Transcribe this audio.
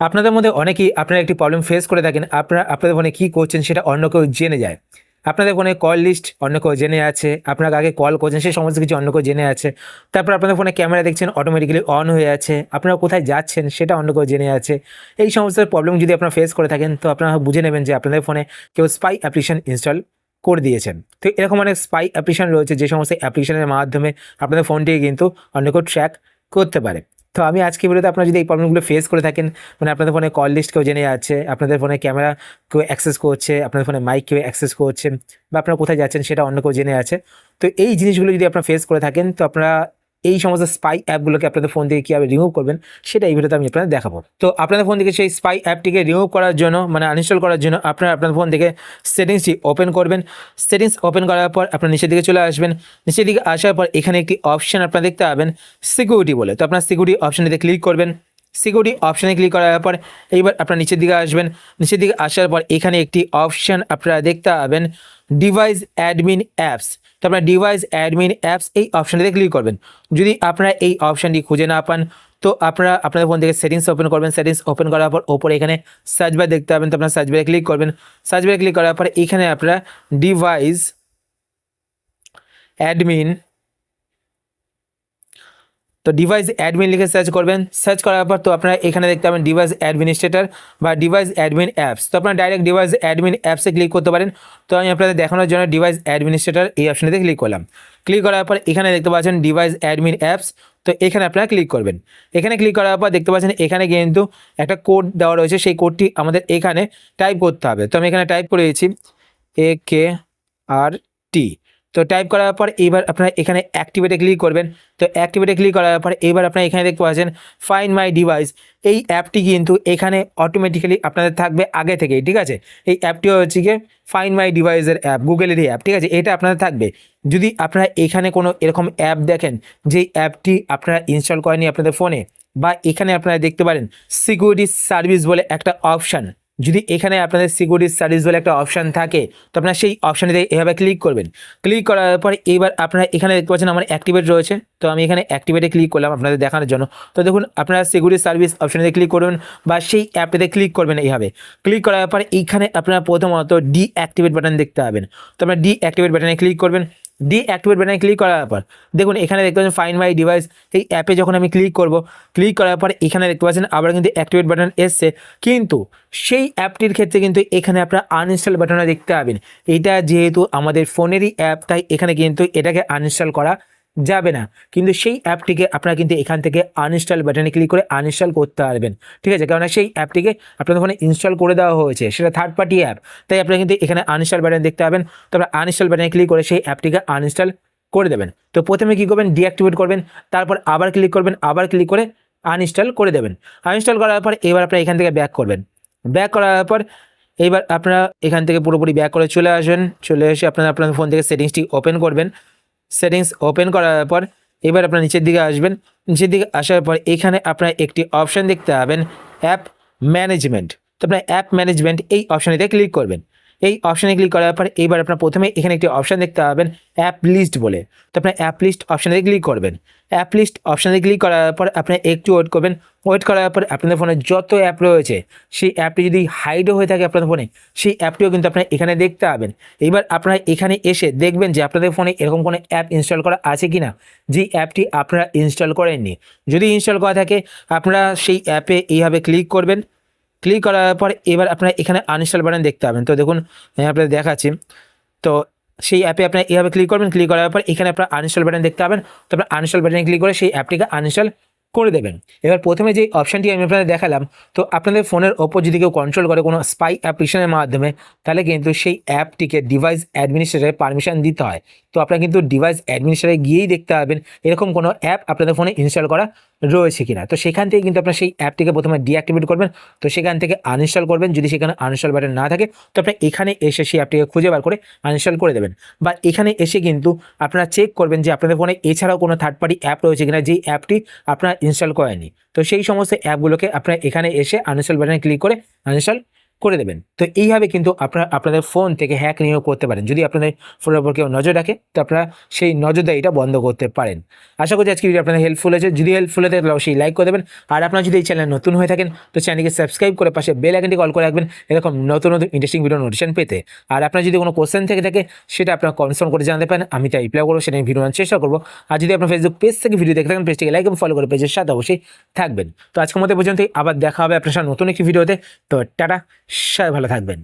আপনাদের মধ্যে অনেকেই আপনারা একটি প্রবলেম ফেস করে থাকেন, আপনারা, আপনাদের ফোনে কী করছেন সেটা অন্য কেউ জেনে যায়। আপনাদের ফোনে কল লিস্ট অন্য কেউ জেনে আছে আপনাকে আগে কল করছেন সেই সমস্ত কিছু অন্য কেউ জেনে আছে, তারপর আপনাদের ফোনে ক্যামেরা দেখছেন অটোমেটিক্যালি অন হয়ে আছে, আপনারা কোথায় যাচ্ছেন সেটা অন্য কেউ জেনে আছে। এই সমস্ত প্রবলেম যদি আপনারা ফেস করে থাকেন, তো আপনারা বুঝে নেবেন যে আপনাদের ফোনে কেউ স্পাই অ্যাপ্লিকেশন ইনস্টল করে দিয়েছেন। তো এরকম অনেক স্পাই অ্যাপ্লিকেশন রয়েছে, যে সমস্ত অ্যাপ্লিকেশনের মাধ্যমে আপনাদের ফোনটিকে কিন্তু অন্য কেউ ট্র্যাক করতে পারে। তো আমি আজকে ভিডিওতে আপনারা যদি এই প্রবলেমগুলো ফেস করে থাকেন মানে আপনাদের ফোনে কল লিস্ট কেউ জেনে যাচ্ছে, আপনাদের ফোনে ক্যামেরা কেউ অ্যাক্সেস করছে, আপনাদের ফোনে মাইক কেউ অ্যাক্সেস করছে, বা আপনারা কোথায় যাচ্ছেন সেটা অন্য কেউ জেনে আছে তো এই জিনিসগুলো যদি আপনারা ফেস করে থাকেন, তো আপনারা এই সমস্ত স্পাই অ্যাপগুলোকে আপনাদের ফোন থেকে কীভাবে রিমুভ করবেন, সেটা এই ভিডিওতে আমি আপনাদের দেখাবো। তো আপনাদের ফোন থেকে সেই স্পাই অ্যাপটিকে রিমুভ করার জন্য মানে আনইনস্টল করার জন্য আপনারা আপনাদের ফোন থেকে সেটিংসটি ওপেন করবেন। সেটিংস ওপেন করার পর আপনার নিচের দিকে চলে আসবেন। নিচের দিকে আসার পর এখানে একটি অপশান আপনারা দেখতে পাবেন সিকিউরিটি বলে। তো আপনার সিকিউরিটি অপশানটিতে ক্লিক করবেন। সিকিউরিটি অপশানে ক্লিক করার পর এইবার আপনার নিচের দিকে আসবেন। নিচের দিকে আসার পর এখানে একটি অপশান আপনারা দেখতে পাবেন ডিভাইস অ্যাডমিন অ্যাপস তো আপনার ডিভাইস অ্যাডমিন অ্যাপস এই অপশানটিতে ক্লিক করবেন। যদি আপনারা এই অপশানটি খুঁজে না পান, তো আপনারা আপনাদের ফোন থেকে সেটিংস ওপেন করবেন। সেটিংস ওপেন করার পর ওপরে এখানে সার্চ বার দেখতে পাবেন। তো আপনার সার্চ বারে ক্লিক করবেন। সার্চ বারে ক্লিক করার পর এখানে আপনারা ডিভাইস অ্যাডমিন তো ডিভাইস অ্যাডমিন লিখে সার্চ করবেন। সার্চ করার পর তো আপনারা এখানে দেখতে পাবেন ডিভাইস অ্যাডমিনিস্ট্রেটর বা ডিভাইস অ্যাডমিন অ্যাপস তো আপনারা ডাইরেক্ট ডিভাইস অ্যাডমিন অ্যাপসে ক্লিক করতে পারেন। তো আমি আপনাদের দেখানোর জন্য ডিভাইস অ্যাডমিনিস্ট্রেটর এই অপশানেতে ক্লিক করলাম। ক্লিক করার পর এখানে দেখতে পাচ্ছেন ডিভাইস অ্যাডমিন অ্যাপস তো এখানে আপনারা ক্লিক করবেন। এখানে ক্লিক করার পর দেখতে পাচ্ছেন এখানে কিন্তু একটা কোড দেওয়া রয়েছে। সেই কোডটি আমাদের এখানে টাইপ করতে হবে। তো আমি এখানে টাইপ করে দিয়েছি। এ কে আর টি তো টাইপ করার পর এবার আপনারা এখানে অ্যাক্টিভেটে ক্লিক করবেন। তো অ্যাক্টিভেটে ক্লিক করার পর এবার আপনারা এখানে দেখতে পাচ্ছেন ফাইন মাই ডিভাইস এই অ্যাপটি কিন্তু এখানে অটোমেটিক্যালি আপনাদের থাকবে আগে থেকেই, ঠিক আছে? এই অ্যাপটি হচ্ছে গিয়ে ফাইন মাই ডিভাইসের অ্যাপ গুগলেরই অ্যাপ ঠিক আছে? এটা আপনাদের থাকবে। যদি আপনারা এখানে কোনো এরকম অ্যাপ দেখেন যেই অ্যাপটি আপনারা ইনস্টল করেনি আপনাদের ফোনে বা এখানে আপনারা দেখতে পারেন সিকিউরিটি সার্ভিস বলে একটা অপশান যদি এখানে আপনাদের সিকিউরিটি সার্ভিস বলে একটা অপশান থাকে, তো আপনারা সেই অপশানে এভাবে ক্লিক করবেন। ক্লিক করার পর এইবার আপনারা এখানে দেখতে পাচ্ছেন আমার অ্যাক্টিভেট রয়েছে, তো আমি এখানে অ্যাক্টিভেটে ক্লিক করলাম আপনাদের দেখানোর জন্য। তো দেখুন, আপনারা সিকিউরিটি সার্ভিস অপশানে ক্লিক করবেন বা সেই অ্যাপটাতে ক্লিক করবেন এইভাবে। ক্লিক করার পর এইখানে আপনারা প্রথমত ডি অ্যাক্টিভেট বাটন দেখতে পাবেন। তো আপনারা ডি অ্যাক্টিভেট বাটনে ক্লিক করবেন। ডি অ্যাক্টিভেট বাটনে ক্লিক করার পর, দেখুন এখানে দেখতে পাচ্ছেন ফাইন মাই ডিভাইস এই অ্যাপে যখন আমি ক্লিক করব ক্লিক করার পর এখানে দেখতে পাচ্ছেন আবার কিন্তু অ্যাক্টিভেট বাটন এসছে। কিন্তু সেই অ্যাপটির ক্ষেত্রে কিন্তু এখানে আপনারা আনইনস্টল বাটনে দেখতে পাবেন। এটা যেহেতু আমাদের ফোনেরই অ্যাপ তাই এখানে কিন্তু এটাকে আনইনস্টল করা যাবে না। কিন্তু সেই অ্যাপটিকে আপনারা কিন্তু এখান থেকে আনইনস্টল বাটনে ক্লিক করে আনইনস্টল করতে পারবেন। ঠিক আছে? কেননা সেই অ্যাপটিকে আপনাদের ফোনে ইনস্টল করে দেওয়া হয়েছে। সেটা থার্ড পার্টি অ্যাপ তাই আপনারা কিন্তু এখানে আনইনস্টল বাটন দেখতে পাবেন। তারপর আনইনস্টল বাটনে ক্লিক করে সেই অ্যাপটিকে আনইনস্টল করে দেবেন। তো প্রথমে কী করবেন? ডিঅ্যাক্টিভেট করবেন। তারপর আবার ক্লিক করবেন। আবার ক্লিক করে আনইনস্টল করে দেবেন। আনইনস্টল করার পর এবার আপনারা এখান থেকে ব্যাক করবেন। ব্যাক করার পর এইবার আপনারা এখান থেকে পুরোপুরি ব্যাক করে চলে আসবেন। চলে এসে আপনারা আপনাদের ফোন থেকে সেটিংসটি ওপেন করবেন। সেটিংস ওপেন করার পর এবার আপনার নিচের দিকে আসবেন। নিচের দিকে আসার পর এখানে আপনার একটি অপশান দেখতে পাবেন অ্যাপ ম্যানেজমেন্ট। তো আপনার অ্যাপ ম্যানেজমেন্ট এই অপশানেতে ক্লিক করবেন। এই অপশানে ক্লিক করার পর এইবার আপনার প্রথমে এখানে একটি অপশান দেখতে পাবেন অ্যাপ লিস্ট বলে। তো আপনার অ্যাপ লিস্ট অপশানে ক্লিক করবেন। অ্যাপ লিস্ট অপশানে ক্লিক করার পর আপনার একটু ওয়েট করবেন। ওয়েট করার পর আপনাদের ফোনে যত অ্যাপ রয়েছে, সেই অ্যাপটি যদি হাইডও হয়ে থাকে আপনাদের ফোনে সেই অ্যাপটিও কিন্তু আপনারা এখানে দেখতে পাবেন। এবার আপনারা এখানে এসে দেখবেন যে আপনাদের ফোনে এরকম কোনো অ্যাপ ইনস্টল করা আছে কি না যে অ্যাপটি আপনারা ইনস্টল করেননি। যদি ইনস্টল করা থাকে, আপনারা সেই অ্যাপে এইভাবে ক্লিক করবেন। ক্লিক করার পর এবার আপনারা এখানে আনইনস্টল বাটন দেখতে পাবেন। তো দেখুন আপনাদের দেখাচ্ছি। তো সেই অ্যাপে আপনারা এইভাবে ক্লিক করবেন ক্লিক করার পর এখানে আপনারা আনইনস্টল বাটন দেখতে পাবেন। তো তারপর আনইনস্টল বাটনে ক্লিক করে সেই অ্যাপটিকে আনইনস্টল করে দেবেন। এবার প্রথমে যে অপশানটি আমি আপনাদের দেখালাম, তো আপনাদের ফোনের ওপর যদি কেউ কন্ট্রোল করে কোনো স্পাই অ্যাপ্লিকেশনের মাধ্যমে, তাহলে কিন্তু সেই অ্যাপটিকে ডিভাইস অ্যাডমিনিস্ট্রেটরের পারমিশন দিতে হয়। তো আপনারা কিন্তু ডিভাইস অ্যাডমিনিস্ট্রেটরে গিয়েই দেখতে পাবেন, এরকম কোনো অ্যাপ আপনাদের ফোনে ইনস্টল করা রয়েছে কিনা। তো সেখান থেকে কিন্তু আপনার সেই অ্যাপটিকে প্রথমে ডিঅ্যাক্টিভেট করবেন। তো সেখান থেকে আনইনস্টল করবেন। যদি সেখানে আনইনস্টল বাটন না থাকে, তো আপনি এখানে এসে সেই অ্যাপটিকে খুঁজে বার করে আনইনস্টল করে দেবেন। বা এখানে এসে কিন্তু আপনারা চেক করবেন যে আপনাদের ফোনে এছাড়াও কোনো থার্ড পার্টি অ্যাপ রয়েছে কিনা, যেই অ্যাপটি আপনারা ইনস্টল করেনি তো সেই সমস্ত অ্যাপগুলোকে আপনারা এখানে এসে আনইনস্টল বাটনে ক্লিক করে আনইনস্টল করে দেবেন। তো এইভাবে কিন্তু আপনারা, আপনাদের ফোন থেকে হ্যাক নিয়েও করতে পারেন। যদি আপনাদের ফোনের উপর কেউ নজর রাখে, তো আপনারা সেই নজরদারিটা বন্ধ করতে পারেন। আশা করছি আজকে ভিডিও আপনাদের হেল্পফুল হয়েছে। যদি হেল্পফুল হয়ে থাকে অবশ্যই লাইক করে দেবেন। আর আপনারা যদি এই চ্যানেল নতুন হয়ে থাকেন, তো চ্যানেলকে সাবস্ক্রাইব করে পাশে বেল আইকনটি কল করে রাখবেন। এরকম নতুন নতুন ইন্টারেস্টিং ভিডিও নোটিশন পেতে। আর আপনার যদি কোনো কোশ্চেন থেকে থাকে, সেটা আপনারা কনসার্ন করে জানতে পারেন। আমি তাই রিপ্লাই করব সেটা ভিডিও আনার চেষ্টা করব। আর যদি আপনার ফেসবুক পেজ থেকে ভিডিও দেখে থাকেন পেজটিকে লাইক এবং ফলো করে পেজের সাথে অবশ্যই থাকবেন। তো আজকের মতো পর্যন্তই। আবার দেখা হবে আপনার সাথে নতুন একটি ভিডিওতে তো টাটা। সবাই ভালো থাকবেন।